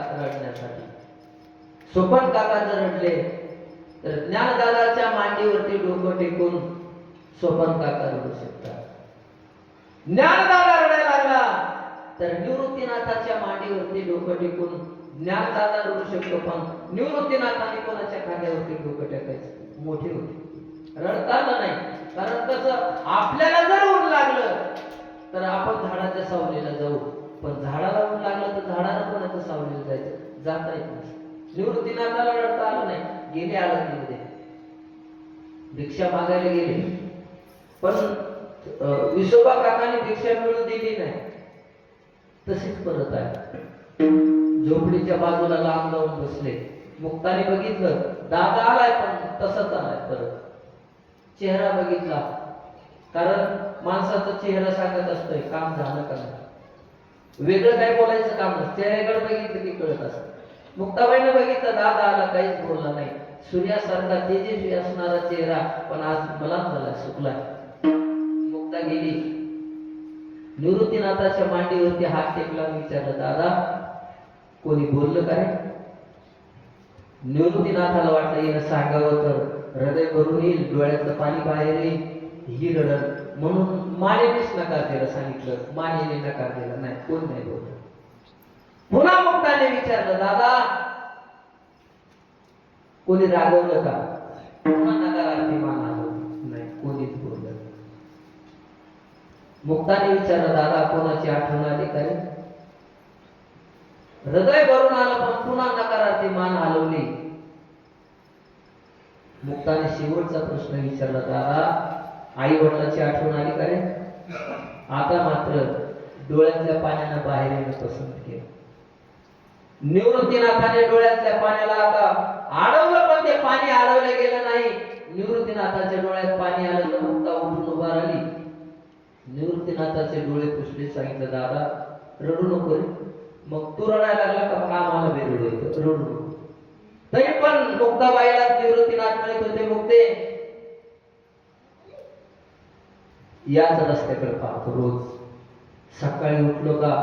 रडण्यासाठी. सोपन काका जर रडले तर ज्ञानदादाच्या मांडीवरती डोकं टेकून सोपन काका रडू शकतात. ज्ञानदादा रडायला लागला तर निवृत्तीनाथाच्या मांडीवरती डोकं टेकून ज्ञानदादा रडू शकतो पण निवृत्तीनाथाने कोणाच्या खांद्यावरती डोकं टाकायचं? मोठे होते. रडताना नाही. कारण कसं आपल्याला जर ऊन लागलं तर आपण झाडाच्या सावलीला जाऊ. पण झाडाला ऊन लागलं तर झाडाला आता सावलीला जायचं. जाता येत नाही निवृत्तीनाथाला रडता आलं नाही. गेले आळंदीमध्ये भिक्षा मागायला गेले. पण विसोबा काकाने भिक्षा मिळू दिली नाही. तशीच परत आहे झोपडीच्या बाजूला लांब लावून बसले. मुक्ताने बघितलं दादा आलाय पण तसाच आलाय परत. चेहरा बघितला. कारण माणसाचा चेहरा सांगत असतोय काम झालं का नाही? वेगळं काय बोलायचं काम नसतं. चेहऱ्याकडे बघितलं की कळत असत. मुक्ताबाईनं बघितलं दादा आला काहीच बोलला नाही. सूर्यासारखा तेजस्वी असणारा चेहरा पण आज मला झाला सुकला. मुक्ता गेली. निवृत्तीनाथाच्या मांडीवरती हात टेकला विचारलं दादा कोणी बोललं काय निवृत्तीनाथाला वाटलं हिनं सांगावं तर हृदय भरून येईल डोळ्यातलं पाणी बाहेर येईल ही रडत म्हणून मानेनेच नकार दिला सांगितलं. मानेने नकार दिला. नाही कोण नाही बोललं. पुन्हा मुक्ताने विचारलं दादा कोणी रागवलं का? पुन्हा नकारार्थी मान आलो. नाही कोणीच बोललं मुक्ताने विचारलं दादा कोणाची आठवण आली काय हृदय भरून आलं पण पुन्हा नकारार्थी मान हलवली मुक्ताने शेवटचा प्रश्न विचारला दादा आई वडिलांची आठवण आली का रे? आता मात्र डोळ्यातल्या पाण्यानं बाहेर येणं पसंत केलं. निवृत्तीनाथाने डोळ्यातल्या पाण्याला आता अडवलं पण ते पाणी अडवलं गेलं नाही. निवृत्तीनाथाच्या डोळ्यात पाणी आलं तर मुक्ता उठून उभा राहिली. निवृत्तीनाथाचे डोळे पुसले सांगितलं दादा रडू नको रे. मग तू रडायला लागला का? आम्हाला बी रडू येतं. रडू नको. तरी पण मुक्ताबाईला निवृत्तीनाथ म्हणत होते मुक्ते याच रस्त्याकडे पाहतो रोज. सकाळी उठलो का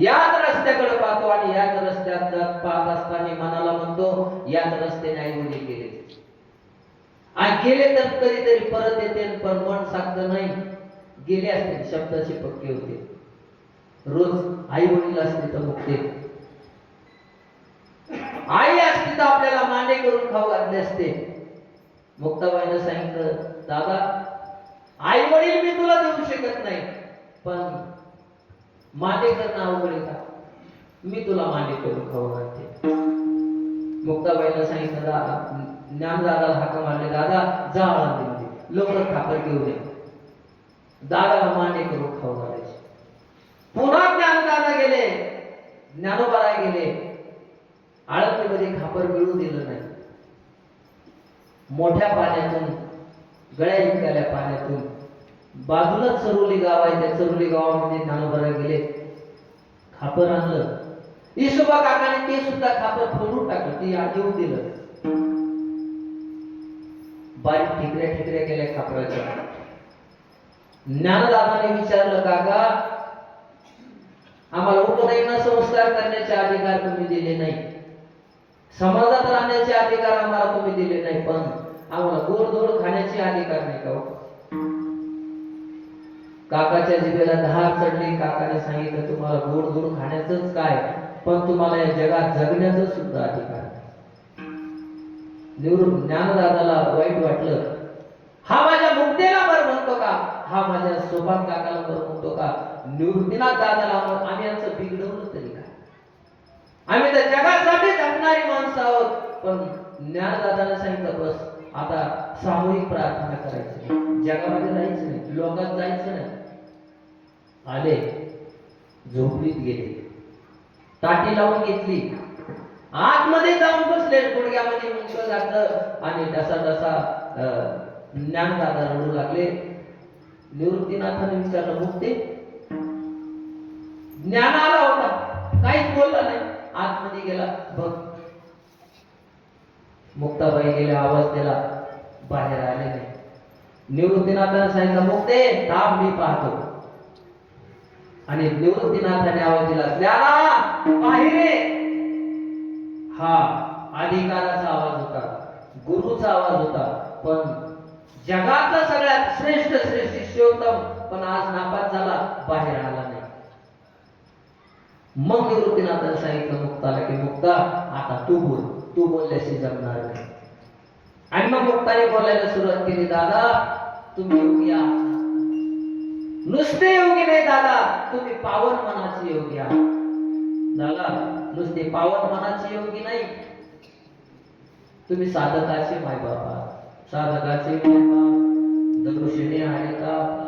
याच रस्त्याकडे पाहतो आणि याच रस्त्यात पाहत असताना मनाला म्हणतो याच रस्त्याने आई वडील गेले. आणि गेले तर कधीतरी परत येते पण मन सांगत नाही. गेले असते शब्दाचे पक्के होते. रोज आई वडील असते तर मुक्ते आई असते तर आपल्याला मांडे करून खाऊ घातले असते. मुक्ताबाईनं सांगितलं दादा आई वडील मी तुला देऊ शकत नाही पण मांडे करणं अवघड आहे का मी तुला मांडे करून खाऊ घालते. मुक्ताबाईला सांगितलं दादा ज्ञान दादाला हाका मारले दादा जा आळंदीमध्ये लवकर खापर घेऊ दे दादाला मांडे करून खाऊ घालायचे. पुन्हा ज्ञानदादा गेले ज्ञानोबारा गेले. आळंदीमध्ये खापर मिळू दिलं नाही. मोठ्या पाण्यातून गळ्या इतक्याल्या पाण्यातून. बाजूलाच चरुली गाव आहे त्या चरुली गावामध्ये ज्ञानोबारा गेले. खापर आणलं. इसोबा काकाने ते सुद्धा खापर फोडून टाकलं ते आजीव दिलं. बारीक ठिकऱ्या ठिकऱ्या केल्या खापराच्या. ज्ञानदादाने विचारलं काका आम्हाला उपनयना संस्कार करण्याचे अधिकार तुम्ही दिले नाही. समाजात राहण्याचे अधिकार आम्हाला तुम्ही दिले नाही पण आम्हाला गोडधोड खाण्याचे अधिकार नाही का हो? काकाच्या जिभेला धार चढली काकाने सांगितलं तुम्हाला गोड गोड खाण्याचंच काय? पण तुम्हाला या जगात जगण्याचा सुद्धा अधिकार आहे निवृत्त ज्ञानदादाला वाईट वाटलं. हा माझ्या मुक्तेला बर म्हणतो का? हा माझ्या सोबत काकाला बर म्हणतो का? निवृत्तीनाथ दादाला आम्ही यांचं बिघडवलं तरी काय? आम्ही तर जगासाठी जगणारी माणसं आहोत. पण ज्ञानदादाला सांगितलं बस आता सामूहिक प्रार्थना करायची जगामध्ये राहायचं नाही. लोकात जायचं नाही. आले झोपडीत गेले. ताटी लावून घेतली. आतमध्ये जाऊन बसले. गुडघ्यामध्ये मुंग घातलं आणि डसा डसा अं, ज्ञानदादा रडू लागले. निवृत्तीनाथाने विचारलं मुक्ते? ज्ञान आला होता. काहीच बोलला नाही. आतमध्ये गेला बघ. मुक्ताबाई गेले आवाज दिला बाहेर आले नाही. निवृत्तीनाथाने सांगितलं मुक्ते थांब मी पाहतो. आणि निवृत्तीनाथाने आवाज दिला ज्ञाना बाहेर हा अधिकाराचा आवाज होता गुरुचा आवाज होता पण जगातला सगळ्यात श्रेष्ठ श्रेष्ठ शिष्योत्तम पण आज नापास झाला बाहेर आला नाही. मग निवृत्तीनाथाने सांगितलं मुक्ताला की मुक्ता आता तू बोल. तू बोलल्याशी जमणार नाही. आणि मग मुक्ताने बोलायला सुरुवात केली दादा तुम्ही योगी आहात नुसते योगी नाही दादा तुम्ही पावन मनाचे योगी आहात. दादा नुसते पावन मनाचे योगी नाही. तुम्ही साधकाचे माय बाबा साधकाचे माय बाबा दृष्टीने आहे का?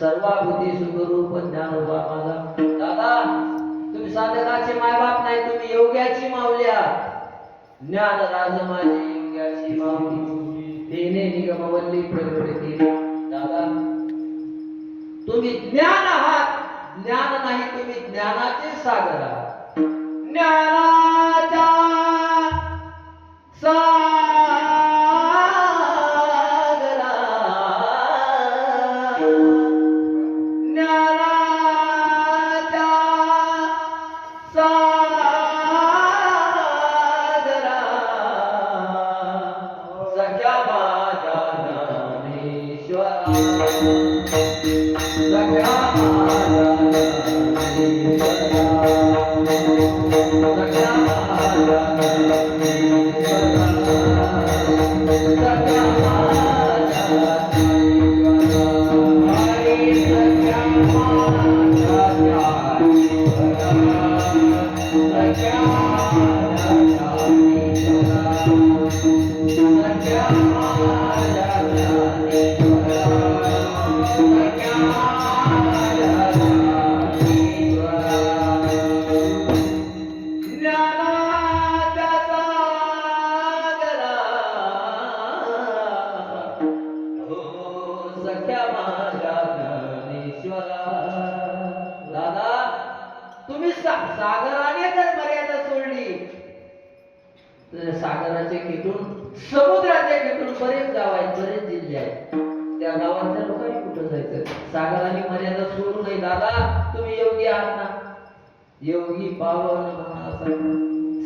सर्वाभूती सुखरूप ज्ञानोबा माझा. दादा तुम्ही साधकाचे मायबाप नाही तुम्ही योग्याची मावल्या ज्ञान राज माझे योग्याची माऊली तेने निगमवल्ली प्रकृती दादा तुम्ही ज्ञान आहात. ज्ञान नाही तुम्ही ज्ञानाचे सागर आहात. ज्ञाना सख्या माझ्या ज्ञानेश्वरा दादा तुम्ही सा- सागराने जर मर्यादा सोडली. तर सागराचे किटून समुद्राचे किटून बरेच गाव आहेत बरेच जिल्हे आहेत. त्या गावातल्या लोकांनी कुठं जायचं? सागराने मर्यादा सोडू नये दादा. तुम्ही योगी आहात ना? योगी पावन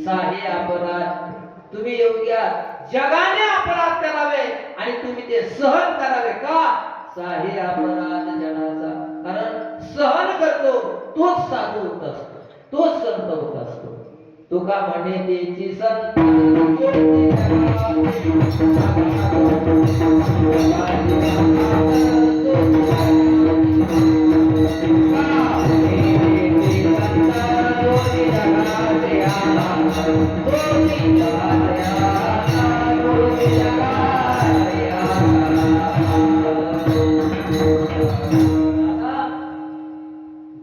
साहे अपराध. तुम्ही योगी आहात. जगाने अपराध करावे आणि तुम्ही ते सहन करावे का? साहे अपराध जनाचा कारण सहन करतो तोच साधू होत असतो तोच संत होत असतो. तुका म्हणे त्याची संत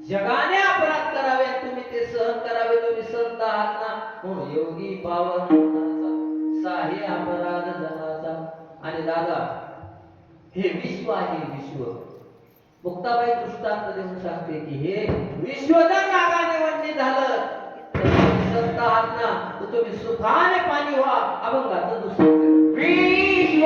जगाने अपराध करावे तुम्ही ते सहन करावे तुम्ही संत आहात ना? म्हणून योगी पावन मनाचा, साहे अपराध जनाचा. आणि दादा हे विश्व आहे विश्व. मुक्ताबाई दृष्टांत देऊन सांगते की हे विश्व जर रागाने वन्य झालं संत आहात ना? तर तुम्ही सुखाने पाणी व्हा अभंगाचं दुसरं विश्व